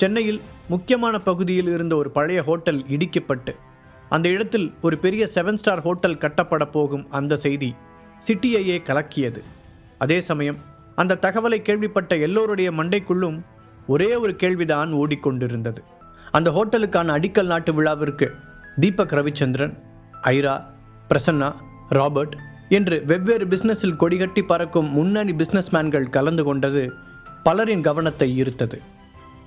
சென்னையில் முக்கியமான பகுதியில் இருந்த ஒரு பழைய ஹோட்டல் இடிக்கப்பட்டு அந்த இடத்தில் ஒரு பெரிய செவன் ஸ்டார் ஹோட்டல் கட்டப்பட போகும் அந்த செய்தி சிட்டியையே கலக்கியது. அதே சமயம் அந்த தகவலை கேள்விப்பட்ட எல்லோருடைய மண்டைக்குள்ளும் ஒரே ஒரு கேள்விதான் ஓடிக்கொண்டிருந்தது. அந்த ஹோட்டலுக்கான அடிக்கல் நாட்டு விழாவிற்கு தீபக் ரவிச்சந்திரன் ஐரா பிரசன்னா ராபர்ட் என்று வெவ்வேறு பிஸ்னஸில் கொடிகட்டி பறக்கும் முன்னணி பிஸ்னஸ்மேன்கள் கலந்து கொண்டது பலரின் கவனத்தை ஈர்த்தது.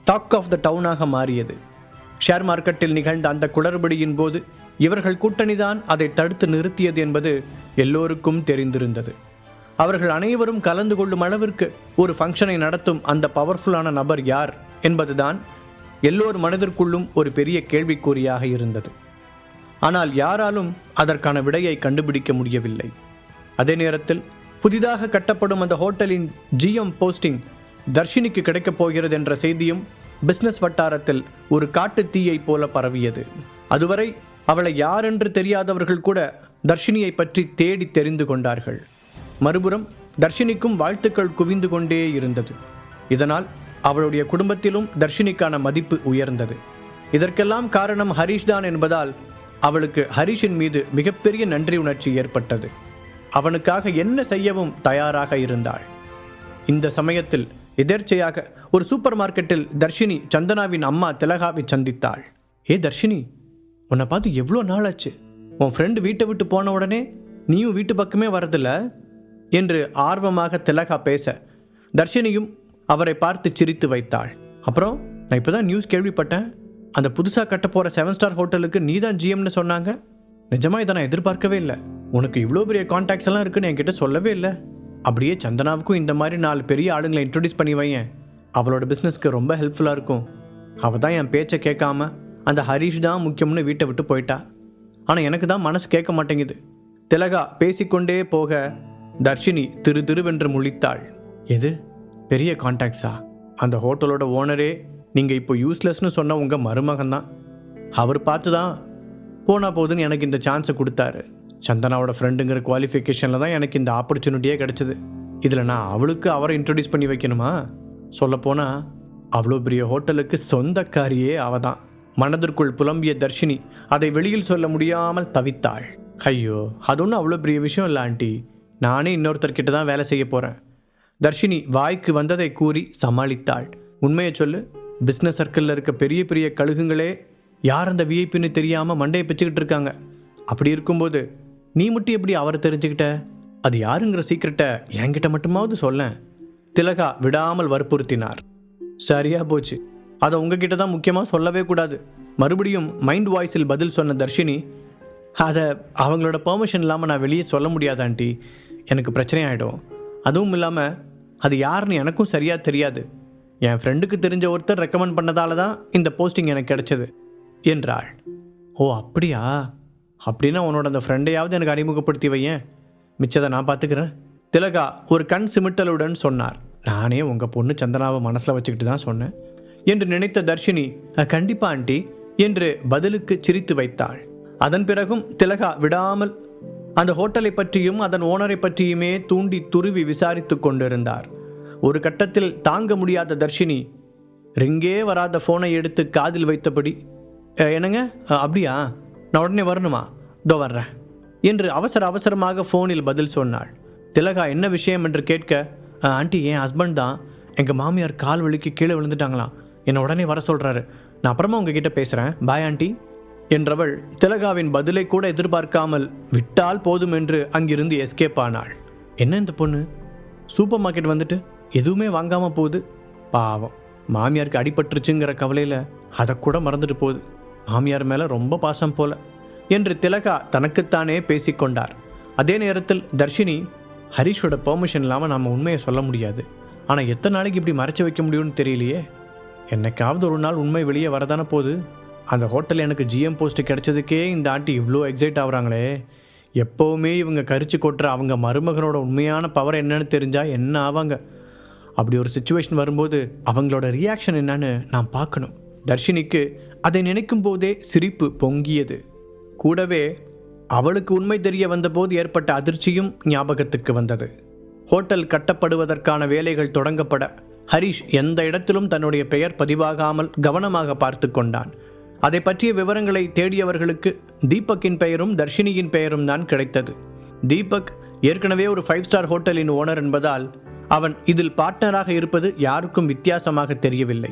டாக் ஆஃப் த டவுனாக மாறியது. ஷேர் மார்க்கெட்டில் நிகழ்ந்த அந்த குளறுபடியின் போது இவர்கள் கூட்டணிதான் அதை தடுத்து நிறுத்தியது என்பது எல்லோருக்கும் தெரிந்திருந்தது. அவர்கள் அனைவரும் கலந்து கொள்ளும் அளவிற்கு ஒரு ஃபங்க்ஷனை நடத்தும் அந்த பவர்ஃபுல்லான நபர் யார் என்பதுதான் எல்லோர் மனதிற்குள்ளும் ஒரு பெரிய கேள்விக்குறியாக இருந்தது. ஆனால் யாராலும் அதற்கான விடையை கண்டுபிடிக்க முடியவில்லை. அதே நேரத்தில் புதிதாக கட்டப்படும் அந்த ஹோட்டலின் ஜிஎம் போஸ்டிங் தர்ஷினிக்கு கிடைக்கப் போகிறது என்ற செய்தியும் பிஸ்னஸ் வட்டாரத்தில் ஒரு காட்டு தீயைப் போல பரவியது. அதுவரை அவளை யாரென்று தெரியாதவர்கள் கூட தர்ஷினியை பற்றி தேடி தெரிந்து கொண்டார்கள். மறுபுறம் தர்ஷினிக்கும் வாழ்த்துக்கள் குவிந்து கொண்டே இருந்தது. இதனால் அவளுடைய குடும்பத்திலும் தர்ஷினிக்கான மதிப்பு உயர்ந்தது. இதற்கெல்லாம் காரணம் ஹரிஷ் தான் என்பதால் அவளுக்கு ஹரிஷின் மீது மிகப்பெரிய நன்றி உணர்ச்சி ஏற்பட்டது. அவனுக்காக என்ன செய்யவும் தயாராக இருந்தாள். இந்த சமயத்தில் எதேர்ச்சையாக ஒரு சூப்பர் மார்க்கெட்டில் தர்ஷினி சந்தனாவின் அம்மா திலகாவை சந்தித்தாள். ஏ தர்ஷினி உன்னை பார்த்து எவ்வளோ நாள் ஆச்சு உன் ஃப்ரெண்டு வீட்டை விட்டு போன உடனே நீயும் வீட்டு பக்கமே வரதில்ல? என்று ஆர்வமாக திலகா பேச தர்ஷினியும் அவரை பார்த்து சிரித்து வைத்தாள். அப்புறம் நான் இப்போ தான் நியூஸ் கேள்விப்பட்டேன். அந்த புதுசாக கட்ட போகிற செவன் ஸ்டார் ஹோட்டலுக்கு நீ தான் ஜிஎம்னு சொன்னாங்க. நிஜமா இதை நான் எதிர்பார்க்கவே இல்லை. உனக்கு இவ்வளோ பெரிய காண்டாக்ட்ஸ் எல்லாம் இருக்குன்னு என்கிட்ட சொல்லவே இல்லை. அப்படியே சந்தனாவுக்கும் இந்த மாதிரி நாலு பெரிய ஆளுங்களை இன்ட்ரடியூஸ் பண்ணி வையன். அவளோட பிஸ்னஸ்க்கு ரொம்ப ஹெல்ப்ஃபுல்லாக இருக்கும். அவள் தான் என் பேச்சை கேட்காம அந்த ஹரிஷ் தான் முக்கியம்னு வீட்டை விட்டு போயிட்டா. ஆனால் எனக்கு தான் மனசு கேட்க மாட்டேங்குது. திலகா பேசிக்கொண்டே போக தர்ஷினி திரு திருவென்று முழித்தாள். எது? பெரிய காண்டாக்ட்ஸா அந்த ஹோட்டலோட ஓனரே நீங்கள் இப்போ யூஸ்லெஸ்னு சொன்ன உங்கள் மருமகன் தான் அவர் பார்த்து தான் போனா போதுன்னு எனக்கு இந்த சான்ஸை கொடுத்தாரு. சந்தனாவோட ஃப்ரெண்டுங்கிற குவாலிஃபிகேஷனில் தான் எனக்கு இந்த ஆப்பர்ச்சுனிட்டியே கிடச்சிது. இதில் நான் அவளுக்கு அவரை இன்ட்ரடியூஸ் பண்ணி வைக்கணுமா? சொல்லப்போனால் அவ்வளோ பெரிய ஹோட்டலுக்கு சொந்தக்காரியே அவ தான் மனதிற்குள் புலம்பிய தர்ஷினி அதை வெளியில் சொல்ல முடியாமல் தவித்தாள். ஐயோ அது ஒன்றும் அவ்வளோ பெரிய விஷயம் இல்லை ஆண்டி. நானே இன்னொருத்தர்கிட்ட தான் வேலை செய்ய போகிறேன் தர்ஷினி வாய்க்கு வந்ததை கூறி சமாளித்தாள். உண்மையை சொல்லு பிஸ்னஸ் சர்க்கிளில் இருக்க பெரிய பெரிய கழுகுங்களே யார் அந்த விஐபின்னு தெரியாமல் மண்டையை பிச்சுக்கிட்டு இருக்காங்க. அப்படி இருக்கும்போது நீ மட்டும் எப்படி அவரை தெரிஞ்சுக்கிட்ட? அது யாருங்கிற சீக்கிரட்டை என்கிட்ட மட்டுமாவது சொல்லேன். திலகா விடாமல் வற்புறுத்தினார். சரியா போச்சு. அதை உங்ககிட்ட தான் முக்கியமாக சொல்லவே கூடாது. மறுபடியும் மைண்ட் வாய்ஸில் பதில் சொன்ன தர்ஷினி அதை அவங்களோட பெர்மிஷன் இல்லாமல் நான் வெளியே சொல்ல முடியாதாண்டி எனக்கு பிரச்சனை ஆகிடும் அதுவும் இல்லாமல் அது யாருன்னு எனக்கும் சரியாக தெரியாது. என் ஃப்ரெண்டுக்கு தெரிஞ்ச ஒருத்தர் ரெக்கமெண்ட் பண்ணதால தான் இந்த போஸ்டிங் எனக்கு கிடைச்சது என்றாள். ஓ அப்படியா? அப்படின்னா உன்னோட அந்த ஃப்ரெண்டையாவது எனக்கு அறிமுகப்படுத்தி வையேன். மிச்சதை நான் பார்த்துக்கிறேன் திலகா ஒரு கண் சிமிட்டலுடன் சொன்னார். நானே உங்கள் பொண்ணு சந்தனாவை மனசில் வச்சுக்கிட்டு தான் சொன்னேன். என்று நினைத்த தர்ஷினி கண்டிப்பா ஆண்டி என்று பதிலுக்கு சிரித்து வைத்தாள். அதன் பிறகும் திலகா விடாமல் அந்த ஹோட்டலை பற்றியும் அதன் ஓனரை பற்றியுமே தூண்டி துருவி விசாரித்துக் கொண்டிருந்தார். ஒரு கட்டத்தில் தாங்க முடியாத தர்ஷினி ரிங்கே வராத ஃபோனை எடுத்து காதில் வைத்தபடி என்னங்க? அப்படியா? நான் உடனே வரணுமா? இதோ வர்றேன். என்று அவசர அவசரமாக ஃபோனில் பதில் சொன்னாள். திலகா என்ன விஷயம் என்று கேட்க ஆண்டி என் ஹஸ்பண்ட் தான். எங்கள் மாமியார் கால் வலிக்கு கீழே விழுந்துட்டாங்களாம். என்னை உடனே வர சொல்கிறாரு நான் அப்புறமா உங்ககிட்ட பேசுகிறேன் பாய் ஆண்டி. என்றவள் திலகாவின் பதிலை கூட எதிர்பார்க்காமல் விட்டால் போதும் என்று அங்கிருந்து எஸ்கேப் ஆனாள். என்ன இந்த பொண்ணு? சூப்பர் மார்க்கெட் வந்துட்டு எதுவுமே வாங்காமல் போகுது? பாவம். மாமியாருக்கு அடிபட்டுருச்சுங்கிற கவலையில் அதை கூட மறந்துட்டு போகுது. மாமியார் மேலே ரொம்ப பாசம் போல. என்று திலகா தனக்குத்தானே பேசிக்கொண்டார் அதே நேரத்தில் தர்ஷினி ஹரிஷோட பெர்மிஷன் இல்லாமல் நாம் உண்மையை சொல்ல முடியாது. ஆனால் எத்தனை நாளைக்கு இப்படி மறைச்சு வைக்க முடியும்னு தெரியலையே. என்னைக்காவது ஒரு நாள் உண்மை வெளியே வரதானே போகுது அந்த ஹோட்டலில் எனக்கு ஜிஎம் போஸ்ட் கிடைச்சதுக்கே இந்த ஆண்டி இவ்வளோ எக்ஸைட் ஆகுறாங்களே. எப்போவுமே இவங்க கரிச்சு கொட்டுற அவங்க மருமகனோட உண்மையான பவர் என்னன்னு தெரிஞ்சால் என்ன ஆவாங்க? அப்படி ஒரு சுச்சுவேஷன் வரும்போது அவங்களோட ரியாக்ஷன் என்னன்னு நான் பார்க்கணும். தர்ஷினிக்கு அதை நினைக்கும் போதே சிரிப்பு பொங்கியது. கூடவே அவளுக்கு உண்மை தெரிய வந்தபோது ஏற்பட்ட அதிர்ச்சியும் ஞாபகத்துக்கு வந்தது. ஹோட்டல் கட்டப்படுவதற்கான வேலைகள் தொடங்கப்பட ஹரிஷ் எந்த இடத்திலும் தன்னுடைய பெயர் பதிவாகாமல் கவனமாக பார்த்து கொண்டான். அதை பற்றிய விவரங்களை தேடியவர்களுக்கு தீபக்கின் பெயரும் தர்ஷினியின் பெயரும் தான் கிடைத்தது. தீபக் ஏற்கனவே ஒரு ஃபைவ் ஸ்டார் ஹோட்டலின் ஓனர் என்பதால் அவன் இதில் பார்ட்னராக இருப்பது யாருக்கும் வித்தியாசமாக தெரியவில்லை.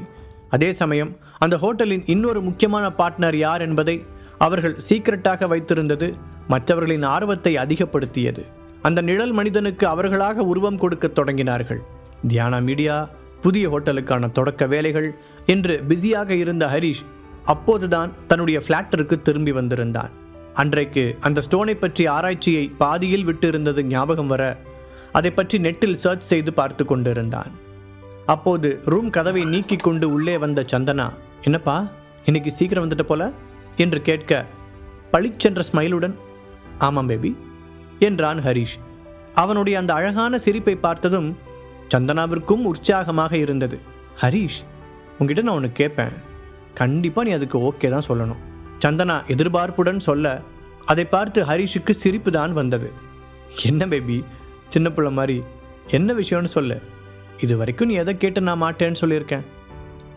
அதே சமயம் அந்த ஹோட்டலின் இன்னொரு முக்கியமான பார்ட்னர் யார் என்பதை அவர்கள் சீக்கிரட்டாக வைத்திருந்தது மற்றவர்களின் ஆர்வத்தை அதிகப்படுத்தியது. அந்த நிழல் மனிதனுக்கு அவர்களாக உருவம் கொடுக்க தொடங்கினார்கள். தியானா மீடியா புதிய ஹோட்டலுக்கான தொடக்க வேலைகள் என்று பிஸியாக இருந்த ஹரிஷ் அப்போதுதான் தன்னுடைய ஃப்ளாட்டிற்கு திரும்பி வந்திருந்தான். அன்றைக்கு அந்த ஸ்டோனை பற்றிய ஆராய்ச்சியை பாதியில் விட்டு இருந்தது ஞாபகம் வர அதை பற்றி நெட்டில் சர்ச் செய்து பார்த்து கொண்டிருந்தான். அப்போது ரூம் கதவை நீக்கி கொண்டு உள்ளே வந்த சந்தனா என்னப்பா இன்னைக்கு சீக்கிரம் வந்துட்ட போல? என்று கேட்க பளிச்சென்ற ஸ்மைலுடன் ஆமாம் பேபி என்றான் ஹரிஷ். அவனுடைய அந்த அழகான சிரிப்பை பார்த்ததும் சந்தனாவிற்கும் உற்சாகமாக இருந்தது. ஹரிஷ் உங்ககிட்ட நான் ஒன்று கேட்பேன் கண்டிப்பாக நீ அதுக்கு ஓகே தான் சொல்லணும். சந்தனா எதிர்பார்ப்புடன் சொல்ல அதை பார்த்து ஹரிஷுக்கு சிரிப்பு தான் வந்தது. என்ன பேபி சின்ன பிள்ளை மாதிரி என்ன விஷயம்னு சொல்லு. இது வரைக்கும் நீ எதை கேட்டு நான் மாட்டேன்னு சொல்லியிருக்கேன்.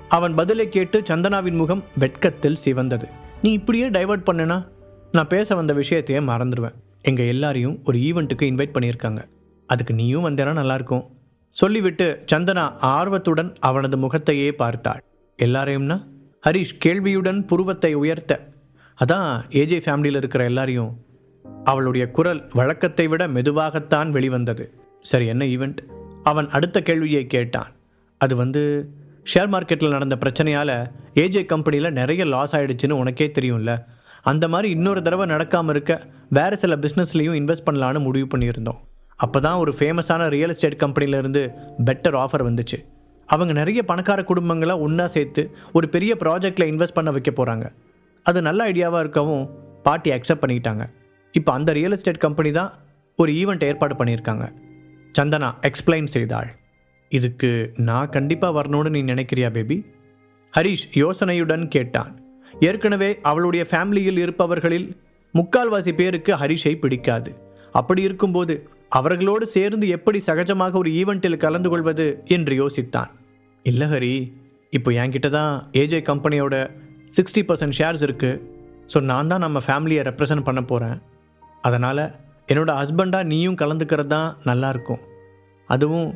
அவன் பதிலை கேட்டு சந்தனாவின் முகம் வெட்கத்தில் சிவந்தது. நீ இப்படியே டைவர்ட் பண்ணுனா? நான் பேச வந்த விஷயத்தையே மறந்துடுவேன். எங்கள் எல்லாரையும் ஒரு ஈவெண்ட்டுக்கு இன்வைட் பண்ணியிருக்காங்க. அதுக்கு நீயும் வந்தேன்னா நல்லாயிருக்கும். சொல்லிவிட்டு சந்தனா ஆர்வத்துடன் அவனது முகத்தையே பார்த்தாள். எல்லாரையும்னா? ஹரிஷ் கேள்வியுடன் புருவத்தை உயர்த்த. அதான் ஏஜே ஃபேமிலியில் இருக்கிற எல்லாரையும். அவளுடைய குரல் வழக்கத்தை விட மெதுவாகத்தான் வெளிவந்தது. சரி என்ன ஈவெண்ட் அவன் அடுத்த கேள்வியை கேட்டான். அது வந்து ஷேர் மார்க்கெட்டில் நடந்த பிரச்சனையால் ஏஜே கம்பெனியில் நிறைய லாஸ் ஆகிடுச்சின்னு உனக்கே தெரியும்ல. அந்த மாதிரி இன்னொரு தடவை நடக்காமல் இருக்க வேறு சில பிஸ்னஸ்லேயும் இன்வெஸ்ட் பண்ணலான்னு முடிவு பண்ணியிருந்தோம். அப்போ தான் ஒரு ஃபேமஸான ரியல் எஸ்டேட் கம்பெனிலேருந்து பெட்டர் ஆஃபர் வந்துச்சு. அவங்க நிறைய பணக்கார குடும்பங்களை ஒன்றா சேர்த்து ஒரு பெரிய ப்ராஜெக்டில் இன்வெஸ்ட் பண்ண வைக்க போகிறாங்க அது நல்ல ஐடியாவாக இருக்கவும் பார்ட்டி அக்செப்ட் பண்ணிக்கிட்டாங்க. இப்போ அந்த ரியல் எஸ்டேட் கம்பெனி தான் ஒரு ஈவெண்ட் ஏற்பாடு பண்ணியிருக்காங்க. சந்தனா எக்ஸ்பிளைன் செய்தாள். இதுக்கு நான் கண்டிப்பாக வரணும்னு நீ நினைக்கிறியா பேபி ஹரிஷ் யோசனையுடன் கேட்டான். ஏற்கனவே அவளுடைய ஃபேமிலியில் இருப்பவர்களில் முக்கால்வாசி பேருக்கு ஹரிஷை பிடிக்காது. அப்படி இருக்கும்போது அவர்களோடு சேர்ந்து எப்படி சகஜமாக ஒரு ஈவெண்ட்டில் கலந்து கொள்வது என்று யோசித்தான். இல்லை ஹரி இப்போ என்கிட்ட தான் ஏஜே கம்பெனியோட சிக்ஸ்டி பர்சன்ட் ஷேர்ஸ் இருக்குது ஸோ நான் தான் நம்ம ஃபேமிலியை ரெப்ரசன்ட் பண்ண போகிறேன் அதனால் என்னோட ஹஸ்பண்டாக நீயும் கலந்துக்கிறது தான் நல்லாயிருக்கும் அதுவும்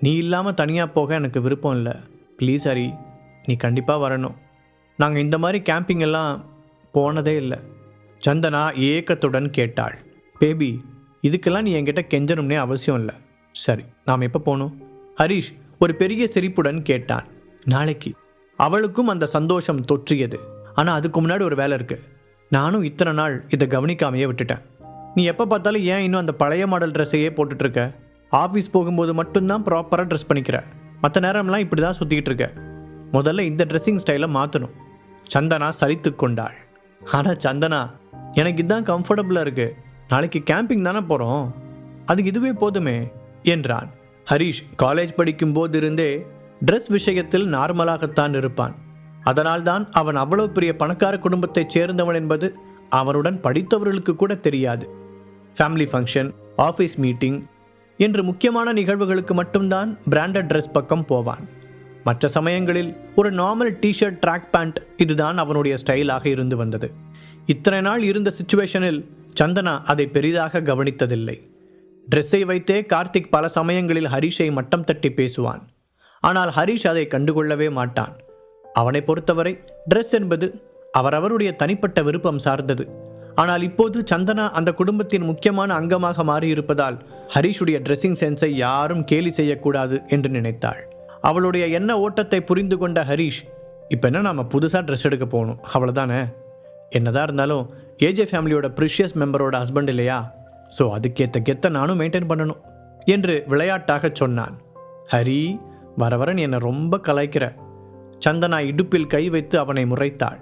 நீ இல்லாமல் தனியாக போக எனக்கு விருப்பம் இல்லை. ப்ளீஸ் ஹரி நீ கண்டிப்பாக வரணும். நாங்கள் இந்த மாதிரி கேம்பிங் எல்லாம் போனதே இல்லை. சந்தனா ஏக்கத்துடன் கேட்டாள். பேபி இதுக்கெல்லாம் நீ என்கிட்ட கெஞ்சணும்னே அவசியம் இல்லை. சரி நாம் எப்போ போகணும் ஹரிஷ் ஒரு பெரிய சிரிப்புடன் கேட்டான். நாளைக்கு. அவளுக்கும் அந்த சந்தோஷம் தொற்றியது. ஆனால் அதுக்கு முன்னாடி ஒரு வேலை இருக்குது நானும் இத்தனை நாள் இதை கவனிக்காமையே விட்டுட்டேன். நீ எப்போ பார்த்தாலும் ஏன் இன்னும் அந்த பழைய மாடல் ட்ரெஸ்ஸையே போட்டுட்ருக்க? ஆஃபீஸ் போகும்போது மட்டும்தான் ப்ராப்பராக ட்ரெஸ் பண்ணிக்கிற. மற்ற நேரம்லாம் இப்படி தான் சுற்றிக்கிட்டு இருக்க. முதல்ல இந்த ட்ரெஸ்ஸிங் ஸ்டைலை மாற்றணும் சந்தனா சலித்து கொண்டாள். ஆனால் சந்தனா எனக்கு இதுதான் கம்ஃபர்டபுளாக இருக்குது நாளைக்கு கேம்பிங் தானே போகிறோம் அதுக்கு இதுவே போதுமே என்றான். ஹரிஷ் காலேஜ் படிக்கும் போதிருந்தே ட்ரெஸ் விஷயத்தில் நார்மலாகத்தான் இருப்பான். அதனால்தான் அவன் அவ்வளவு பெரிய பணக்கார குடும்பத்தைச் சேர்ந்தவன் என்பது அவனுடன் படித்தவர்களுக்கு கூட தெரியாது. ஃபேமிலி ஃபங்க்ஷன் ஆஃபீஸ் மீட்டிங் என்று முக்கியமான நிகழ்வுகளுக்கு மட்டும்தான் பிராண்டட் ட்ரெஸ் பக்கம் போவான். மற்ற சமயங்களில் ஒரு நார்மல் டிஷர்ட் ட்ராக் பேண்ட் இதுதான் அவனுடைய ஸ்டைலாக இருந்து வந்தது. இத்தனை நாள் இருந்த சுச்சுவேஷனில் சந்தனா அதை பெரிதாக கவனித்ததில்லை. ட்ரெஸ்ஸை வைத்தே கார்த்திக் பல சமயங்களில் ஹரிஷை மட்டம் தட்டி பேசுவான். ஆனால் ஹரிஷ் அதை கண்டுகொள்ளவே மாட்டான். அவனை பொறுத்தவரை ட்ரெஸ் என்பது அவரவருடைய தனிப்பட்ட விருப்பம் சார்ந்தது. ஆனால் இப்போது சந்தனா அந்த குடும்பத்தின் முக்கியமான அங்கமாக மாறியிருப்பதால் ஹரிஷுடைய ட்ரெஸ்ஸிங் சென்ஸை யாரும் கேலி செய்யக்கூடாது என்று நினைத்தாள். அவளுடைய எண்ண ஓட்டத்தை புரிந்து கொண்ட ஹரிஷ் இப்போ என்ன நாம் புதுசாக ட்ரெஸ் எடுக்க போகணும்? அவ்வளோதானே என்னதான் இருந்தாலும் ஏஜே ஃபேமிலியோட ப்ரிஷியஸ் மெம்பரோட ஹஸ்பண்ட் இல்லையா? ஸோ அதுக்கேற்ற கெத்த நானும் மெயின்டைன் பண்ணணும் என்று விளையாட்டாக சொன்னான். ஹரி வர என்னை ரொம்ப கலாய்க்கிற. சந்தனா இடுப்பில் கை வைத்து அவனை முறைத்தாள்.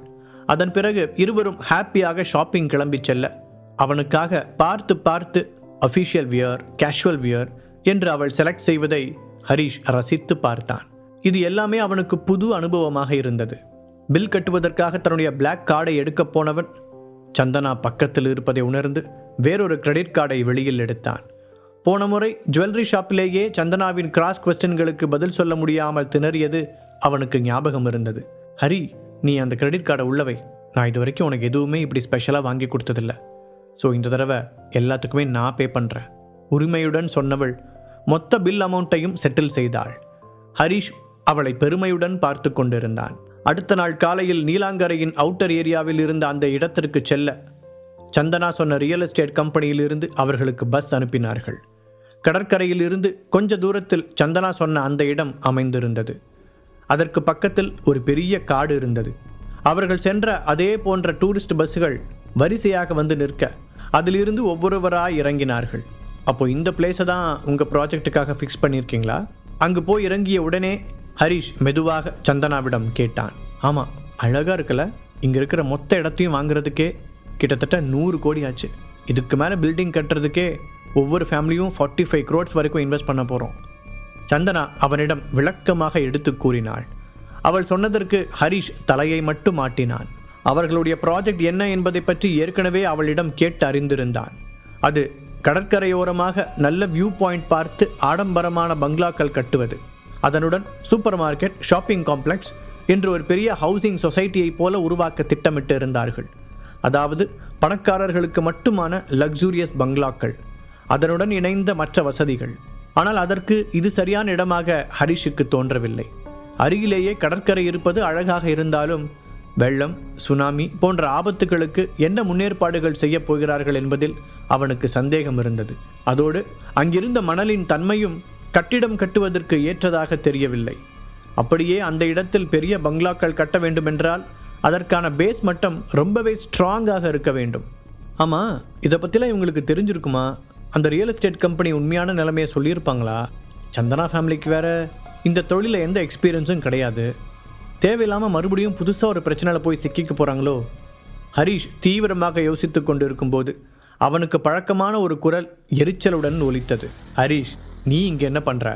அதன் பிறகு இருவரும் ஹாப்பியாக ஷாப்பிங் கிளம்பி செல்ல அவனுக்காக பார்த்து பார்த்து அஃபிஷியல் வியர் கேஷுவல் வியர் என்று அவள் செலக்ட் செய்வதை ஹரிஷ் ரசித்து பார்த்தான். இது எல்லாமே அவனுக்கு புது அனுபவமாக இருந்தது. பில் கட்டுவதற்காக தன்னுடைய பிளாக் கார்டை எடுக்கப் போனவன் சந்தனா பக்கத்தில் இருப்பதை உணர்ந்து வேறொரு கிரெடிட் கார்டை வெளியில் எடுத்தான். போன முறை ஜுவல்லரி ஷாப்பிலேயே சந்தனாவின் கிராஸ் கொஸ்டின்களுக்கு பதில் சொல்ல முடியாமல் திணறியது அவனுக்கு ஞாபகம் இருந்தது. ஹரி நீ அந்த கிரெடிட் கார்டை உள்ளவை நான் இது வரைக்கும் உனக்கு எதுவுமே இப்படி ஸ்பெஷலாக வாங்கி கொடுத்ததில்ல. ஸோ இந்த தடவை எல்லாத்துக்குமே நான் பே பண்ணுறேன் உரிமையுடன் சொன்னவள் மொத்த பில் அமௌண்ட்டையும் செட்டில் செய்தாள். ஹரிஷ் அவளை பெருமையுடன் பார்த்து கொண்டிருந்தான். அடுத்த நாள் காலையில் நீலாங்கரையின் அவுட்டர் ஏரியாவில் இருந்த அந்த இடத்திற்கு செல்ல சந்தனா சொன்ன ரியல் எஸ்டேட் கம்பெனியிலிருந்து அவர்களுக்கு பஸ் அனுப்பினார்கள். கடற்கரையில் இருந்து கொஞ்ச தூரத்தில் சந்தனா சொன்ன அந்த இடம் அமைந்திருந்தது. அதற்கு பக்கத்தில் ஒரு பெரிய காடு இருந்தது. அவர்கள் சென்ற அதே போன்ற டூரிஸ்ட் பஸ்ஸுகள் வரிசையாக வந்து நிற்க அதிலிருந்து ஒவ்வொருவராக இறங்கினார்கள். அப்போ இந்த பிளேஸை தான் உங்கள் ப்ராஜெக்ட்டுக்காக ஃபிக்ஸ் பண்ணியிருக்கீங்களா? அங்கு போய் இறங்கிய உடனே ஹரிஷ் மெதுவாக சந்தனாவிடம் கேட்டான். ஆமாம் அழகாக இருக்கல இங்கே இருக்கிற மொத்த இடத்தையும் வாங்குறதுக்கே கிட்டத்தட்ட நூறு கோடி ஆச்சு. இதுக்கு மேலே பில்டிங் கட்டுறதுக்கே ஒவ்வொரு ஃபேமிலியும் ஃபார்ட்டி ஃபைவ் க்ரோட்ஸ் வரைக்கும் இன்வெஸ்ட் பண்ண போகிறோம் சந்தனா அவனிடம் விளக்கமாக எடுத்து கூறினாள். அவள் சொன்னதற்கு ஹரிஷ் தலையை மட்டும் மாட்டினான் அவர்களுடைய ப்ராஜெக்ட் என்ன என்பதை பற்றி ஏற்கனவே அவளிடம் கேட்டு அறிந்திருந்தான். அது கடற்கரையோரமாக நல்ல வியூ பாயிண்ட் பார்த்து ஆடம்பரமான பங்களாக்கள் கட்டுவது. அதனுடன் சூப்பர் மார்க்கெட் ஷாப்பிங் காம்ப்ளெக்ஸ் என்று ஒரு பெரிய ஹவுசிங் சொசைட்டியைப் போல உருவாக்க திட்டமிட்டு இருந்தார்கள். அதாவது பணக்காரர்களுக்கு மட்டுமான லக்ஸூரியஸ் பங்களாக்கள். அதனுடன் இணைந்த மற்ற வசதிகள். ஆனால் அதற்கு இது சரியான இடமாக ஹரிஷுக்கு தோன்றவில்லை. அருகிலேயே கடற்கரை இருப்பது அழகாக இருந்தாலும் வெள்ளம் சுனாமி போன்ற ஆபத்துகளுக்கு என்ன முன்னேற்பாடுகள் செய்யப் போகிறார்கள் என்பதில் அவனுக்கு சந்தேகம் இருந்தது. அதோடு அங்கிருந்த மணலின் தன்மையும் கட்டிடம் கட்டுவதற்கு ஏற்றதாக தெரியவில்லை. அப்படியே அந்த இடத்தில் பெரிய பங்களாக்கள் கட்ட வேண்டுமென்றால் அதற்கான பேஸ் மட்டம் ரொம்பவே ஸ்ட்ராங்காக இருக்க வேண்டும். ஆமாம் இதை பற்றிலாம் இவங்களுக்கு தெரிஞ்சிருக்குமா? அந்த ரியல் எஸ்டேட் கம்பெனி உண்மையான நிலைமையை சொல்லியிருப்பாங்களா? சந்தனா ஃபேமிலிக்கு வேற இந்த தொழிலில் எந்த எக்ஸ்பீரியன்ஸும் கிடையாது. தேவையில்லாமல் மறுபடியும் புதுசாக ஒரு பிரச்சனையில் போய் சிக்கிக்க போகிறாங்களோ ஹரிஷ் தீவிரமாக யோசித்து கொண்டிருக்கும்போது அவனுக்கு பழக்கமான ஒரு குரல் எரிச்சலுடன் ஒலித்தது. ஹரிஷ் நீ இங்கே என்ன பண்ணுற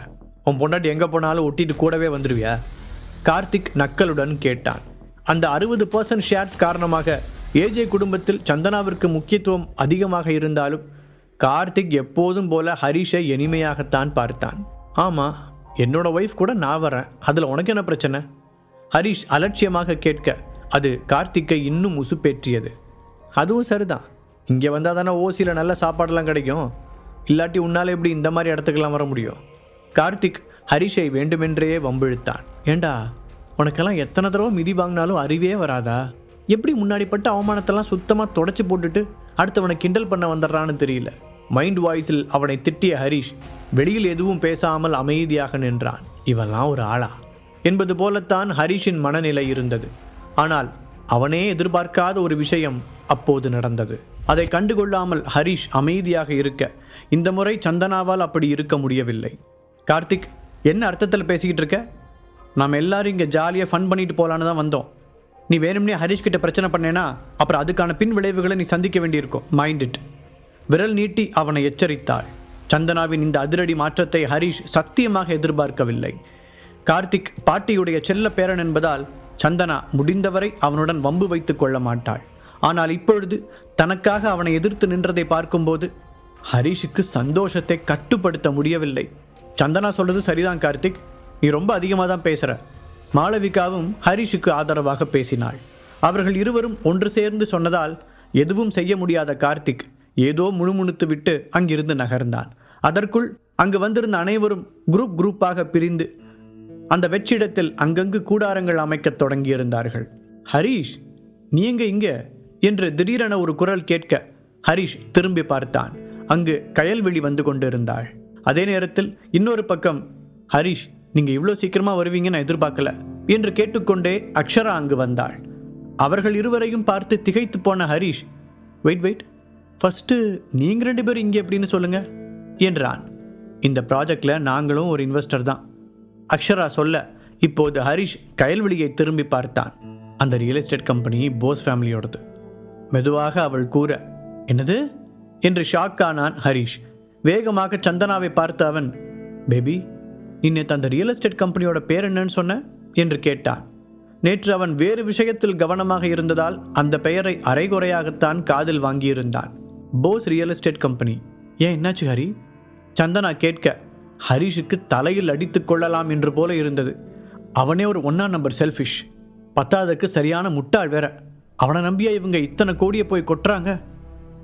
உன் பொண்டாட்டி எங்கே போனாலும் ஒட்டிட்டு கூடவே வந்துடுவியா கார்த்திக் நக்கலுடன் கேட்டான். அந்த அறுபது பர்சன்ட் ஷேர்ஸ் காரணமாக ஏஜே குடும்பத்தில் சந்தனாவிற்கு முக்கியத்துவம் அதிகமாக இருந்தாலும் கார்த்திக் எப்போதும் போல ஹரிஷை இனிமையாகத்தான் பார்த்தான். ஆமாம் என்னோட ஒய்ஃப் கூட நான் வரேன். அதில் உனக்கு என்ன பிரச்சனை? ஹரிஷ் அலட்சியமாக கேட்க அது கார்த்திக்கை இன்னும் உசுப்பேற்றியது. அதுவும் சரிதான். இங்கே வந்தால் தானே ஓசியில் நல்ல சாப்பாடெல்லாம் கிடைக்கும். இல்லாட்டி உன்னால் எப்படி இந்த மாதிரி இடத்துக்கெல்லாம் வர முடியும்? கார்த்திக் ஹரிஷை வேண்டுமென்றே வம்பிழுத்தான். ஏண்டா உனக்கெல்லாம் எத்தனை தடவை மிதி வாங்கினாலும் அறிவே வராதா? எப்படி முன்னாடி பட்ட அவமானத்தெல்லாம் சுத்தமாக தொடச்சி போட்டுட்டு அடுத்தவனை கிண்டல் பண்ண வந்துடுறான்னு தெரியல. மைண்ட் வாய்ஸில் அவனை திட்டிய ஹரிஷ் வெளியில் எதுவும் பேசாமல் அமைதியாக நின்றான். இவெல்லாம் ஒரு ஆளா? என்பது போலத்தான் ஹரிஷின் மனநிலை இருந்தது. ஆனால் அவனே எதிர்பார்க்காத ஒரு விஷயம் அப்போது நடந்தது. அதை கண்டுகொள்ளாமல் ஹரிஷ் அமைதியாக இருக்க இந்த முறை சந்தனாவால் அப்படி இருக்க முடியவில்லை. கார்த்திக் என்ன அர்த்தத்தில் பேசிக்கிட்டு இருக்க? நாம் எல்லாரும் இங்கே ஜாலியாக ஃபன் பண்ணிட்டு போகலான்னு தான் வந்தோம். நீ வேணும்னே ஹரிஷ் கிட்ட பிரச்சனை பண்ணேனா அப்புறம் அதுக்கான பின் விளைவுகளை நீ சந்திக்க வேண்டியிருக்கும். மைண்ட் இட் விரல் நீட்டி அவனை எச்சரித்தாள். சந்தனாவின் இந்த அதிரடி மாற்றத்தை ஹரிஷ் சத்தியமாக எதிர்பார்க்கவில்லை. கார்த்திக் பாட்டியுடைய செல்ல பேரன் என்பதால் சந்தனா முடிந்தவரை அவனுடன் வம்பு வைத்துக் கொள்ள மாட்டாள். ஆனால் இப்பொழுது தனக்காக அவனை எதிர்த்து நின்றதை பார்க்கும்போது ஹரிஷுக்கு சந்தோஷத்தை கட்டுப்படுத்த முடியவில்லை. சந்தனா சொல்றது சரிதான் கார்த்திக். நீ ரொம்ப அதிகமாக தான் பேசுகிற மாளவிகாவும் ஹரிஷுக்கு ஆதரவாக பேசினாள். அவர்கள் இருவரும் ஒன்று சேர்ந்து சொன்னதால் எதுவும் செய்ய முடியாத கார்த்திக் ஏதோ முணுமுணுத்து விட்டு அங்கிருந்து நகர்ந்தான். அதற்குள் அங்கு வந்திருந்த அனைவரும் குரூப் குரூப்பாக பிரிந்து அந்த வெற்றிடத்தில் அங்கங்கு கூடாரங்கள் அமைக்கத் தொடங்கியிருந்தார்கள். ஹரீஷ் நீ எங்க இங்க? என்று திடீரென ஒரு குரல் கேட்க ஹரிஷ் திரும்பி பார்த்தான். அங்கு கயல்வெளி வந்து கொண்டிருந்தாள். அதே நேரத்தில் இன்னொரு பக்கம் ஹரிஷ் நீங்கள் இவ்வளோ சீக்கிரமாக வருவீங்க நான் எதிர்பார்க்கல என்று கேட்டுக்கொண்டே அக்ஷரா அங்கு வந்தாள். அவர்கள் இருவரையும் பார்த்து திகைத்து போன ஹரிஷ் வெயிட் வெயிட் ஃபஸ்ட்டு நீங்கள் ரெண்டு பேரும் இங்கே எப்படின்னு சொல்லுங்கள் என்றான். இந்த ப்ராஜெக்டில் நாங்களும் ஒரு இன்வெஸ்டர் தான். அக்ஷரா சொல்ல இப்போது ஹரிஷ் கயல்வெளியை திரும்பி பார்த்தான். அந்த ரியல் எஸ்டேட் கம்பெனி போஸ் ஃபேமிலியோடது மெதுவாக அவள் கூற என்னது? என்று ஷாக் ஆனான் ஹரிஷ். வேகமாக சந்தனாவை பார்த்த அவன் பேபி நீ நேற்று அந்த ரியல் எஸ்டேட் கம்பெனியோட பேர் என்னன்னு சொன்ன? என்று கேட்டான். நேற்று அவன் வேறு விஷயத்தில் கவனமாக இருந்ததால் அந்த பெயரை அரைகுறையாகத்தான் காதில் வாங்கியிருந்தான். போஸ் ரியல் எஸ்டேட் கம்பெனி ஏன் என்னாச்சு ஹரி? சந்தனா கேட்க ஹரிஷுக்கு தலையில் அடித்துக் கொள்ளலாம் என்று போல இருந்தது. அவனே ஒரு ஒன்னா நம்பர் செல்ஃபிஷ் பத்தாவதுக்கு சரியான முட்டாள் வேற. அவனை நம்பியா இவங்க இத்தனை கோடியை போய் கொட்டுறாங்க?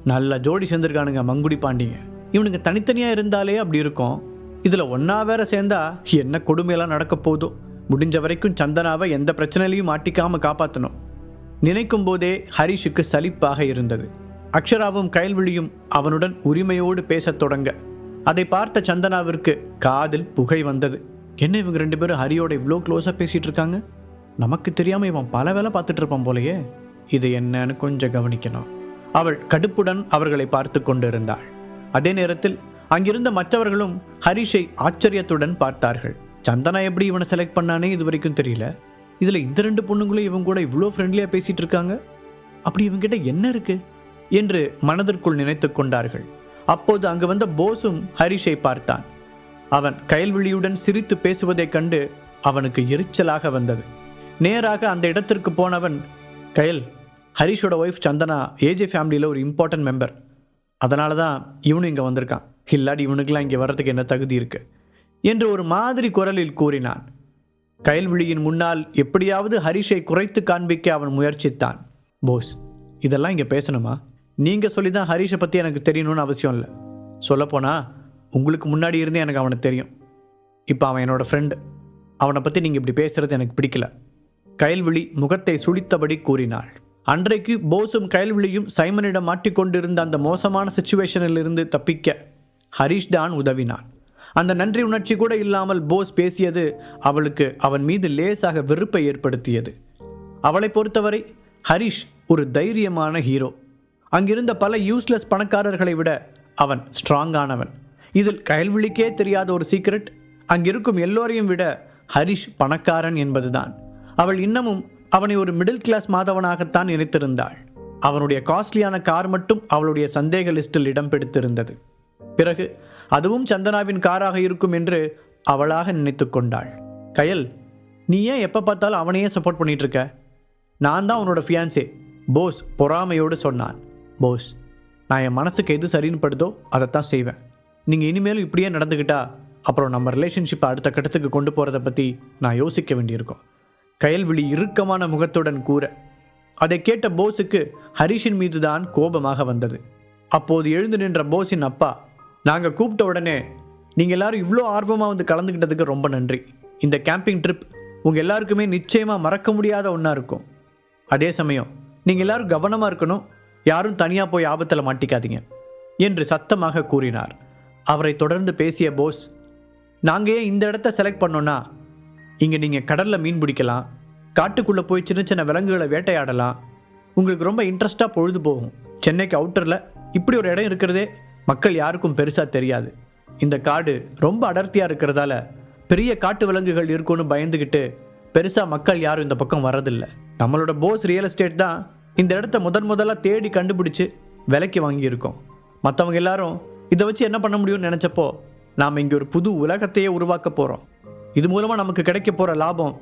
நல்ல ஜோடி சேர்ந்துருக்கானுங்க மங்குடி பாண்டிங்க. இவனுங்க தனித்தனியாக இருந்தாலே அப்படி இருக்கும். இதில் ஒன்றா வேற சேர்ந்தா என்ன கொடுமையெல்லாம் நடக்க போதோ முடிஞ்ச வரைக்கும் சந்தனாவை எந்த பிரச்சனையிலையும் மாட்டிக்காமல் காப்பாற்றணும் நினைக்கும் போதே ஹரிஷுக்கு சலிப்பாக இருந்தது. அக்ஷராவும் கயல்விழியும் அவனுடன் உரிமையோடு பேசத் தொடங்க. அதை பார்த்த சந்தனாவிற்கு காதில் புகை வந்தது. என்ன இவங்க ரெண்டு பேரும் ஹரியோட இவ்வளோ க்ளோஸாக பேசிகிட்டு இருக்காங்க? நமக்கு தெரியாமல் இவன் பல வேலை பார்த்துட்டு இருப்பான் போலயே. இது என்னன்னு கொஞ்சம் கவனிக்கணும். அவள் கடுப்புடன் அவர்களை பார்த்து கொண்டிருந்தாள். அதே நேரத்தில் அங்கிருந்த மற்றவர்களும் ஹரிஷை ஆச்சரியத்துடன் பார்த்தார்கள். சந்தனா எப்படி இவனை செலக்ட் பண்ணானே இது வரைக்கும் தெரியல. இதில் இந்த ரெண்டு பொண்ணுங்களும் இவங்க கூட இவ்வளோ ஃப்ரெண்ட்லியாக பேசிகிட்டு இருக்காங்க? அப்படி இவங்கிட்ட என்ன இருக்கு? என்று மனதிற்குள் நினைத்து கொண்டார்கள். அப்போது அங்கு வந்த போஸும் ஹரிஷை பார்த்தான். அவன் கயல்விழியுடன் சிரித்து பேசுவதைக் கண்டு அவனுக்கு எரிச்சலாக வந்தது. நேராக அந்த இடத்திற்கு போனவன் கயல் ஹரிஷோட ஒய்ஃப் சந்தனா ஏஜே ஃபேமிலியில் ஒரு இம்பார்ட்டன்ட் மெம்பர் அதனால தான் இவனும் இங்கே வந்திருக்கான். இல்லாடி இவனுக்கெல்லாம் இங்கே வர்றதுக்கு என்ன தகுதி இருக்கு? என்று ஒரு மாதிரி குரலில் கூறினான். கயல்விழியின் முன்னால் எப்படியாவது ஹரிஷை குறைத்து காண்பிக்க அவன் முயற்சித்தான். போஸ் இதெல்லாம் இங்கே பேசணுமா? நீங்கள் சொல்லி தான் ஹரிஷை பற்றி எனக்கு தெரியணும்னு அவசியம் இல்லை. சொல்லப்போனால் உங்களுக்கு முன்னாடி இருந்தே எனக்கு அவனை தெரியும். இப்போ அவன் என்னோடய ஃப்ரெண்டு அவனை பற்றி நீங்கள் இப்படி பேசுகிறது எனக்கு பிடிக்கல. கயல்விழி முகத்தை சுழித்தபடி கூறினாள். அன்றைக்கு போஸும் கயல்விழியும் சைமனிடம் மாட்டிக்கொண்டிருந்த அந்த மோசமான சுச்சுவேஷனில் இருந்து தப்பிக்க ஹரிஷ் தான் உதவினான். அந்த நன்றி உணர்ச்சி கூட இல்லாமல் போஸ் பேசியது அவளுக்கு அவன் மீது லேசாக வெறுப்பை ஏற்படுத்தியது. அவளை பொறுத்தவரை ஹரிஷ் ஒரு தைரியமான ஹீரோ அங்கிருந்த பல யூஸ்லெஸ் பணக்காரர்களை விட அவன் ஸ்ட்ராங்கானவன் இதில் கயல்விழிக்கே தெரியாத ஒரு சீக்ரெட் அங்கிருக்கும் எல்லோரையும் விட ஹரிஷ் பணக்காரன் என்பதுதான். அவள் இன்னமும் அவனை ஒரு மிடில் கிளாஸ் மாதவனாகத்தான் நினைத்திருந்தாள். அவனுடைய காஸ்ட்லியான கார் மட்டும் அவளுடைய சந்தேக லிஸ்டில் இடம் பிடித்திருந்தது. பிறகு அதுவும் சந்தனாவின் காராக இருக்கும் என்று அவளாக நினைத்து கொண்டாள். கயல் நீ ஏன் எப்போ பார்த்தாலும் அவனையே சப்போர்ட் பண்ணிட்டு இருக்க? நான் தான் உன்னோட ஃபியான்சே போஸ் பொறாமையோடு சொன்னான். போஸ் நான் என் மனசுக்கு எது சரின்னு படுதோ அதைத்தான் செய்வேன். நீங்கள் இனிமேலும் இப்படியே நடந்துக்கிட்டா அப்புறம் நம்ம ரிலேஷன்ஷிப்பை அடுத்த கட்டத்துக்கு கொண்டு போகிறத பற்றி நான் யோசிக்க வேண்டியிருக்கோம். கயல்விழி இறுக்கமான முகத்துடன் கூற அதை கேட்ட போஸுக்கு ஹரிஷின் மீதுதான் கோபமாக வந்தது. அப்போது எழுந்து நின்ற போஸின் அப்பா நாங்கள் கூப்பிட்ட உடனே நீங்கள் எல்லாரும் இவ்வளோ ஆர்வமாக வந்து கலந்துக்கிட்டதுக்கு ரொம்ப நன்றி. இந்த கேம்பிங் ட்ரிப் உங்கள் எல்லாருக்குமே நிச்சயமாக மறக்க முடியாத ஒன்றா இருக்கும். அதே சமயம் நீங்கள் எல்லாரும் கவனமாக இருக்கணும் யாரும் தனியாக போய் ஆபத்தில் மாட்டிக்காதீங்க என்று சத்தமாக கூறினார். அவரை தொடர்ந்து பேசிய போஸ் நாங்கள் ஏன் இந்த இடத்த செலக்ட் பண்ணோன்னா இங்கே நீங்கள் கடலில் மீன் பிடிக்கலாம் காட்டுக்குள்ளே போய் சின்ன சின்ன விலங்குகளை வேட்டையாடலாம். உங்களுக்கு ரொம்ப இன்ட்ரெஸ்ட்டாக பொழுது போகும். சென்னைக்கு அவுட்டரில் இப்படி ஒரு இடம் இருக்கிறதே மக்கள் யாருக்கும் பெருசாக தெரியாது. இந்த காடு ரொம்ப அடர்த்தியாக இருக்கிறதால பெரிய காட்டு விலங்குகள் இருக்கும்னு பயந்துக்கிட்டு பெருசாக மக்கள் யாரும் இந்த பக்கம் வரதில்லை நம்மளோட போஸ் ரியல் எஸ்டேட் தான் இந்த இடத்த முதன் முதலாக தேடி கண்டுபிடிச்சு விலைக்கு வாங்கியிருக்கோம். மற்றவங்க எல்லாரும் இதை வச்சு என்ன பண்ண முடியும்னு நினச்சப்போ நாம் இங்கே ஒரு புது உலகத்தையே உருவாக்க போகிறோம் இது மூலமாக நமக்கு கிடைக்க போகிற லாபம்.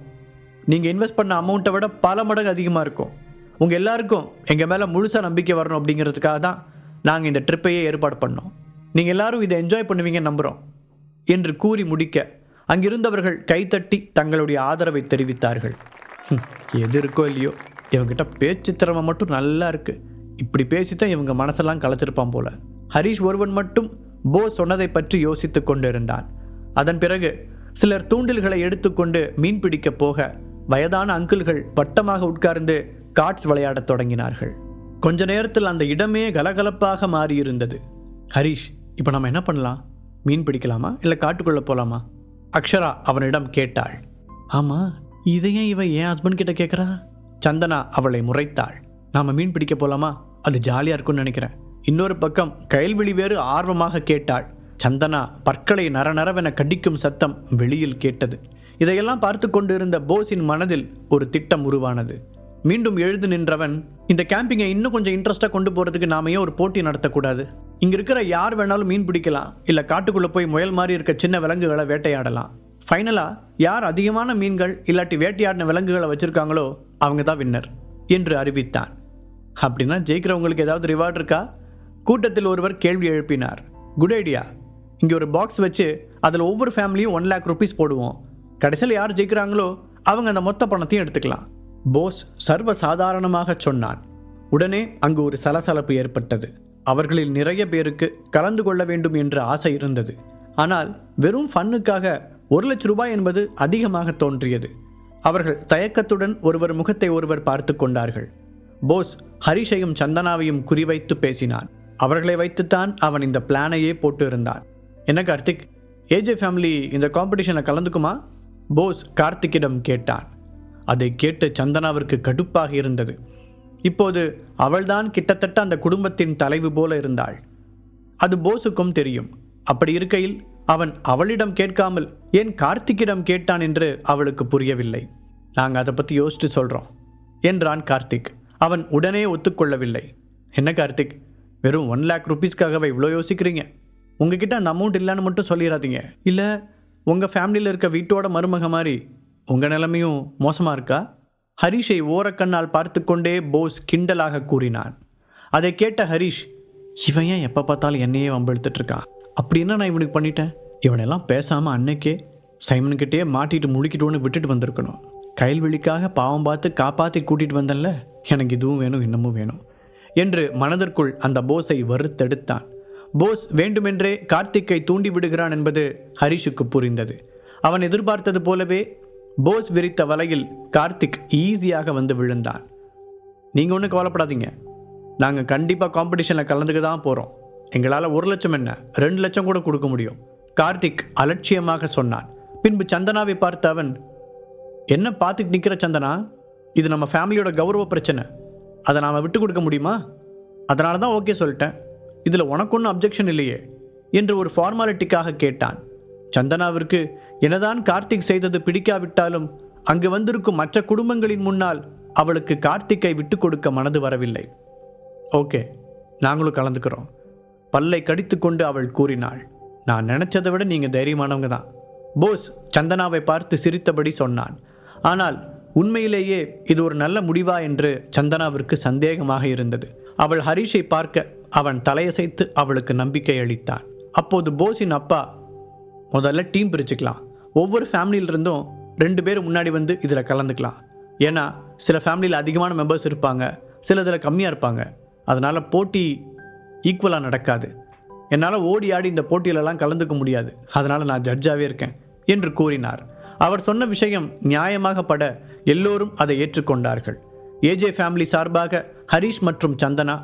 நீங்கள் இன்வெஸ்ட் பண்ண அமௌண்ட்டை விட பல மடங்கு அதிகமாக இருக்கும். உங்கள் எல்லாருக்கும் எங்கள் மேலே முழுசாக நம்பிக்கை வரணும் அப்படிங்கிறதுக்காக தான் நாங்கள் இந்த ட்ரிப்பையே ஏற்பாடு பண்ணோம். நீங்கள் எல்லாரும் இதை என்ஜாய் பண்ணுவீங்கன்னு நம்புகிறோம் என்று கூறி முடிக்க அங்கிருந்தவர்கள் கைத்தட்டி தங்களுடைய ஆதரவை தெரிவித்தார்கள். எது இருக்கோ இல்லையோ இவங்கிட்ட பேச்சு திறமை மட்டும் நல்லா இருக்குது இப்படி பேசித்தான் இவங்க மனசெல்லாம் கலைச்சிருப்பான் போல. ஹரிஷ் ஒருவன் மட்டும் போ சொன்னதை பற்றி யோசித்து கொண்டிருந்தான். அதன் பிறகு சிலர் தூண்டில்களை எடுத்துக்கொண்டு மீன் பிடிக்கப் போக வயதான அங்கிள்கள் வட்டமாக உட்கார்ந்து கார்ட்ஸ் விளையாடத் தொடங்கினார்கள். கொஞ்ச நேரத்தில் அந்த இடமே கலகலப்பாக மாறியிருந்தது. ஹரிஷ் இப்போ நம்ம என்ன பண்ணலாம்? மீன் பிடிக்கலாமா? இல்லை காட்டுக்குள்ளே போகலாமா அக்ஷரா அவனிடம் கேட்டாள். ஆமாம் இதையே இவ என் ஹஸ்பண்ட் கிட்ட கேட்குறா சந்தனா அவளை முறைத்தாள். நாம் மீன் பிடிக்க போகலாமா அது ஜாலியாக இருக்கும்னு நினைக்கிறேன். இன்னொரு பக்கம் கைல்விழி வேறு ஆர்வமாக கேட்டாள். சந்தனா பற்களை நரநரவென கடிக்கும் சத்தம் வெளியில் கேட்டது. இதையெல்லாம் பார்த்து கொண்டிருந்த போஸின் மனதில் ஒரு திட்டம் உருவானது. மீண்டும் எழுந்து நின்றவன் இந்த கேம்பிங்கை இன்னும் கொஞ்சம் இன்ட்ரெஸ்டாக கொண்டு போகிறதுக்கு நாம ஏன் ஒரு போட்டி நடத்தக்கூடாது? இங்கே இருக்கிற யார் வேணாலும் மீன் பிடிக்கலாம் இல்லை காட்டுக்குள்ளே போய் முயல் மாதிரி இருக்க சின்ன விலங்குகளை வேட்டையாடலாம். ஃபைனலாக யார் அதிகமான மீன்கள் இல்லாட்டி வேட்டையாடின விலங்குகளை வச்சுருக்காங்களோ அவங்க தான் வின்னர் என்று அறிவித்தான். அப்படின்னா ஜெயிக்கிறவங்களுக்கு ஏதாவது ரிவார்டு இருக்கா? கூட்டத்தில் ஒருவர் கேள்வி எழுப்பினார். குட் ஐடியா இங்கே ஒரு பாக்ஸ் வச்சு அதில் ஒவ்வொரு ஃபேமிலியும் ஒன் லேக் ருபீஸ் போடுவோம். கடைசியில் யார் ஜெயிக்கிறாங்களோ அவங்க அந்த மொத்த பணத்தையும் எடுத்துக்கலாம். போஸ் சர்வ சாதாரணமாக சொன்னான். உடனே அங்கு ஒரு சலசலப்பு ஏற்பட்டது. அவர்களில் நிறைய பேருக்கு கலந்து கொள்ள வேண்டும் என்ற ஆசை இருந்தது. ஆனால் வெறும் ஃபன்னுக்காக ஒரு லட்ச ரூபாய் என்பது அதிகமாக தோன்றியது. அவர்கள் தயக்கத்துடன் ஒருவர் முகத்தை ஒருவர் பார்த்து கொண்டார்கள். போஸ் ஹரிஷையும் சந்தனாவையும் குறிவைத்து பேசினான். அவர்களை வைத்துத்தான் அவன் இந்த பிளானையே போட்டு இருந்தான் என்ன கார்த்திக்? ஏஜே ஃபேமிலி இந்த காம்படிஷனில் கலந்துக்குமா? போஸ் கார்த்திக்கிடம் கேட்டான். அதை கேட்டு சந்தனாவிற்கு கடுப்பாக இருந்தது. இப்போது அவள்தான் கிட்டத்தட்ட அந்த குடும்பத்தின் தலைவு போல இருந்தாள். அது போஸுக்கும் தெரியும். அப்படி இருக்கையில் அவன் அவளிடம் கேட்காமல் ஏன் கார்த்திக்கிடம் கேட்டான் என்று அவளுக்கு புரியவில்லை. நாங்கள் அதை பற்றி யோசித்து சொல்கிறோம் என்றான் கார்த்திக். அவன் உடனே ஒத்துக்கொள்ளவில்லை. என்ன கார்த்திக்? வெறும் ஒன் லேக் ருபீஸ்க்காகவே இவ்வளோ யோசிக்கிறீங்க? உங்ககிட்ட அந்த அமௌண்ட் இல்லைன்னு மட்டும் சொல்லிடாதீங்க இல்லை உங்கள் ஃபேமிலியில் இருக்க வீட்டோட மருமக மாதிரி உங்கள் நிலைமையும் மோசமாக இருக்கா? ஹரிஷை ஓரக்கண்ணால் பார்த்து கொண்டே போஸ் கிண்டலாக கூறினான். அதை கேட்ட ஹரிஷ் இவன் ஏன் எப்போ பார்த்தாலும் என்னையே வம்பெடுத்துட்டு இருக்கான் அப்படின்னா நான் இவனுக்கு பண்ணிட்டேன்? இவனெல்லாம் பேசாமல் அன்னைக்கே சைமன்கிட்டயே மாட்டிட்டு முழுக்கிட்டோன்னு விட்டுட்டு வந்திருக்கணும். கைல்வெளிக்காக பாவம் பார்த்து காப்பாற்றி கூட்டிகிட்டு வந்தேன்ல எனக்கு இதுவும் வேணும் இன்னமும் வேணும் என்று மனதிற்குள் அந்த போஸை வறுத்தெடுத்தான். போஸ் வேண்டுமென்றே கார்த்திக்கை தூண்டி விடுகிறான் என்பது ஹரிஷுக்கு புரிந்தது. அவன் எதிர்பார்த்தது போலவே போஸ் விரித்த வலையில் கார்த்திக் ஈஸியாக வந்து விழுந்தான். நீங்கள் ஒன்றும் கவலைப்படாதீங்க. நாங்கள் கண்டிப்பாக காம்படிஷனில் கலந்துக்க தான் போகிறோம் எங்களால் ஒரு லட்சம் என்ன? ரெண்டு லட்சம் கூட கொடுக்க முடியும். கார்த்திக் அலட்சியமாக சொன்னான். பின்பு சந்தனாவை பார்த்த அவன் என்ன பார்த்துட்டு நிற்கிற சந்தனா? இது நம்ம ஃபேமிலியோட கௌரவ பிரச்சனை. அதை நாம் விட்டு கொடுக்க முடியுமா? அதனால தான் ஓகே சொல்லிட்டேன். இதில் உனக்கு ஒன்றும் அப்ஜெக்ஷன் இல்லையே? என்று ஒரு ஃபார்மாலிட்டிக்காக கேட்டான். சந்தனாவிற்கு என்னதான் கார்த்திக் செய்தது பிடிக்காவிட்டாலும் அங்கு வந்திருக்கும் மற்ற குடும்பங்களின் முன்னால் அவளுக்கு கார்த்திக்கை விட்டு கொடுக்க மனது வரவில்லை. ஓகே நாங்களும் கலந்துக்கிறோம். பல்லை கடித்துக்கொண்டு அவள் கூறினாள். நான் நினைச்சதை விட நீங்கள் தைரியமானவங்க தான். போஸ் சந்தனாவை பார்த்து சிரித்தபடி சொன்னான். ஆனால் உண்மையிலேயே இது ஒரு நல்ல முடிவா? என்று சந்தனாவிற்கு சந்தேகமாக இருந்தது. அவள் ஹரிஷை பார்க்க அவன் தலையசைத்து அவளுக்கு நம்பிக்கை அளித்தான். அப்போது போஸின் அப்பா முதல்ல டீம் பிரிச்சுக்கலாம். ஒவ்வொரு ஃபேமிலியிலிருந்தும் ரெண்டு பேர் முன்னாடி வந்து இதில் கலந்துக்கலாம். ஏன்னா சில ஃபேமிலியில் அதிகமான மெம்பர்ஸ் இருப்பாங்க சில இதில் கம்மியாக இருப்பாங்க. அதனால் போட்டி ஈக்குவலாக நடக்காது. என்னால் ஓடி ஆடி இந்த போட்டியிலலாம் கலந்துக்க முடியாது. அதனால் நான் ஜட்ஜாகவே இருக்கேன் என்று கூறினார். அவர் சொன்ன விஷயம் நியாயமாக பட எல்லோரும் அதை ஏற்றுக்கொண்டார்கள். ஏஜே ஃபேமிலி சார்பாக ஹரிஷ் மற்றும் சந்தனா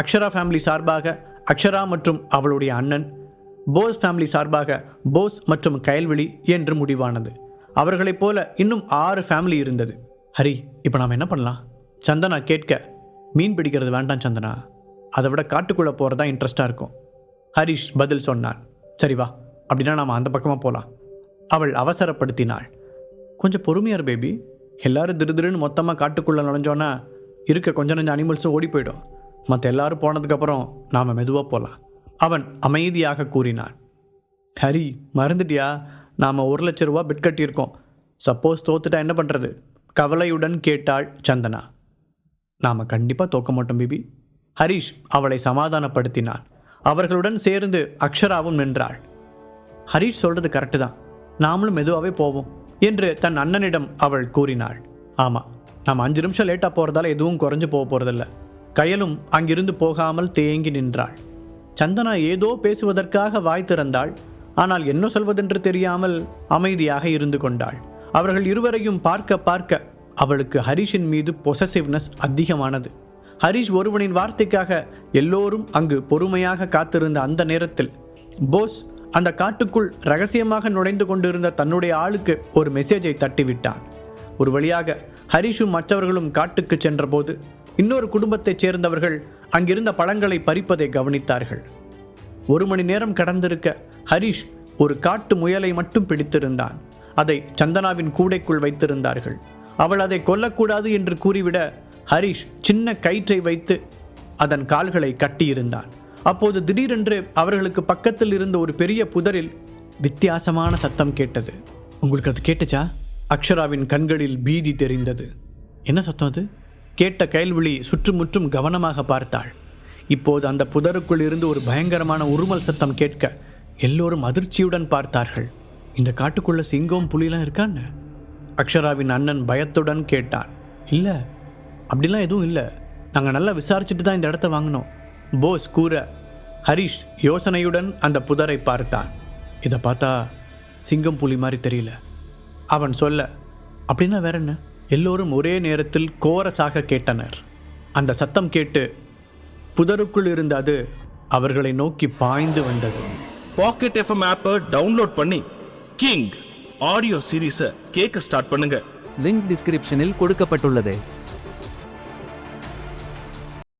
அக்ஷரா ஃபேமிலி சார்பாக அக்ஷரா மற்றும் அவளுடைய அண்ணன் போஸ் ஃபேமிலி சார்பாக போஸ் மற்றும் கயல்விழி என்று முடிவானது. அவர்களைப் போல இன்னும் ஆறு ஃபேமிலி இருந்தது. ஹரி இப்போ நாம் என்ன பண்ணலாம்? சந்தனா கேட்க மீன் பிடிக்கிறது வேண்டாம் சந்தனா. அதை விட காட்டுக்குள்ளே போகிறது தான் இருக்கும். ஹரிஷ் பதில் சொன்னான். சரி வா அப்படின்னா நாம் அந்த பக்கமாக போகலாம் அவள் அவசரப்படுத்தினாள். கொஞ்சம் பொறுமையார் பேபி எல்லாரும் திருதிருன்னு மொத்தமாக காட்டுக்குள்ளே நுழைஞ்சோன்னா இருக்க கொஞ்சம் கொஞ்சம் அனிமல்ஸும் ஓடி போயிடும். மற்ற எல்லாரும் போனதுக்கப்புறம் நாம் மெதுவாக போகலாம் அவன் அமைதியாக கூறினான். ஹரி மறந்துட்டியா? நாம் ஒரு லட்ச ரூபா பெட் கட்டியிருக்கோம். சப்போஸ் தோத்துட்டா என்ன பண்ணுறது கவலையுடன் கேட்டாள் சந்தனா. நாம் கண்டிப்பாக தோக்க மாட்டோம் பிபி. ஹரிஷ் அவளை சமாதானப்படுத்தினான். அவர்களுடன் சேர்ந்து அக்ஷராவும் நின்றாள். ஹரிஷ் சொல்கிறது கரெக்டு தான். நாமளும் மெதுவாகவே போவோம். என்று தன் அண்ணனிடம் அவள் கூறினாள். ஆமாம் நாம் அஞ்சு நிமிஷம் லேட்டாக போகிறதால எதுவும் குறைஞ்சு போக போகிறதில்ல கயலும் அங்கிருந்து போகாமல் தேங்கி நின்றாள். சந்தனா ஏதோ பேசுவதற்காக வாய் திறந்தாள். ஆனால் என்ன சொல்வதென்று தெரியாமல் அமைதியாக இருந்து கொண்டாள். அவர்கள் இருவரையும் பார்க்க பார்க்க அவளுக்கு ஹரிஷின் மீது பொசசிவ்னஸ் அதிகமானது. ஹரிஷ் ஒருவனின் வார்த்தைக்காக எல்லோரும் அங்கு பொறுமையாக காத்திருந்த அந்த நேரத்தில் போஸ் அந்த காட்டுக்குள் ரகசியமாக நுழைந்து கொண்டிருந்த தன்னுடைய ஆளுக்கு ஒரு மெசேஜை தட்டிவிட்டான். ஒரு வழியாக ஹரிஷும் மற்றவர்களும் காட்டுக்கு சென்றபோது இன்னொரு குடும்பத்தைச் சேர்ந்தவர்கள் அங்கிருந்த பழங்களை பறிப்பதை கவனித்தார்கள். ஒரு மணி நேரம் கடந்திருக்க ஹரிஷ் ஒரு காட்டு முயலை மட்டும் பிடித்திருந்தான். அதை சந்தனாவின் கூடைக்குள் வைத்திருந்தார்கள். அவள் அதை கொல்லக்கூடாது என்று கூறிவிட ஹரிஷ் சின்ன கயிற்றை வைத்து அதன் கால்களை கட்டியிருந்தான். அப்போது திடீரென்று அவர்களுக்கு பக்கத்தில் இருந்த ஒரு பெரிய புதரில் வித்தியாசமான சத்தம் கேட்டது. உங்களுக்கு அது கேட்டுச்சா? அக்ஷராவின் கண்களில் பீதி தெரிந்தது. என்ன சத்தம் அது? கேட்ட கைல்விழி சுற்றுமுற்றும் கவனமாக பார்த்தாள். இப்போது அந்த புதருக்குள் இருந்து ஒரு பயங்கரமான உருமல் சத்தம் கேட்க எல்லோரும் அதிர்ச்சியுடன் பார்த்தார்கள். இந்த காட்டுக்குள்ள சிங்கம் புலிலாம் இருக்கான்னு? அக்ஷராவின் அண்ணன் பயத்துடன் கேட்டான். இல்லை அப்படிலாம் எதுவும் இல்லை. நாங்கள் நல்லா விசாரிச்சுட்டு தான் இந்த இடத்த வாங்கினோம். போஸ் கூற ஹரிஷ் யோசனையுடன் அந்த புதரை பார்த்தான். இதை பார்த்தா சிங்கம் புலி மாதிரி தெரியல. அவன் சொல்ல அப்படின்னா வேற என்ன? எல்லோரும் ஒரே நேரத்தில் கோரஸாக கேட்டனர். அந்த சத்தம் கேட்டு புதருக்குள் இருந்த அது அவர்களை நோக்கி பாய்ந்து வந்தது. பாக்கெட் எஃப்எம் ஆப்பை டவுன்லோட் பண்ணி கிங் ஆடியோ சீரீஸை கேட்க ஸ்டார்ட் பண்ணுங்க. லிங்க் டிஸ்கிரிப்ஷனில் கொடுக்கப்பட்டுள்ளது.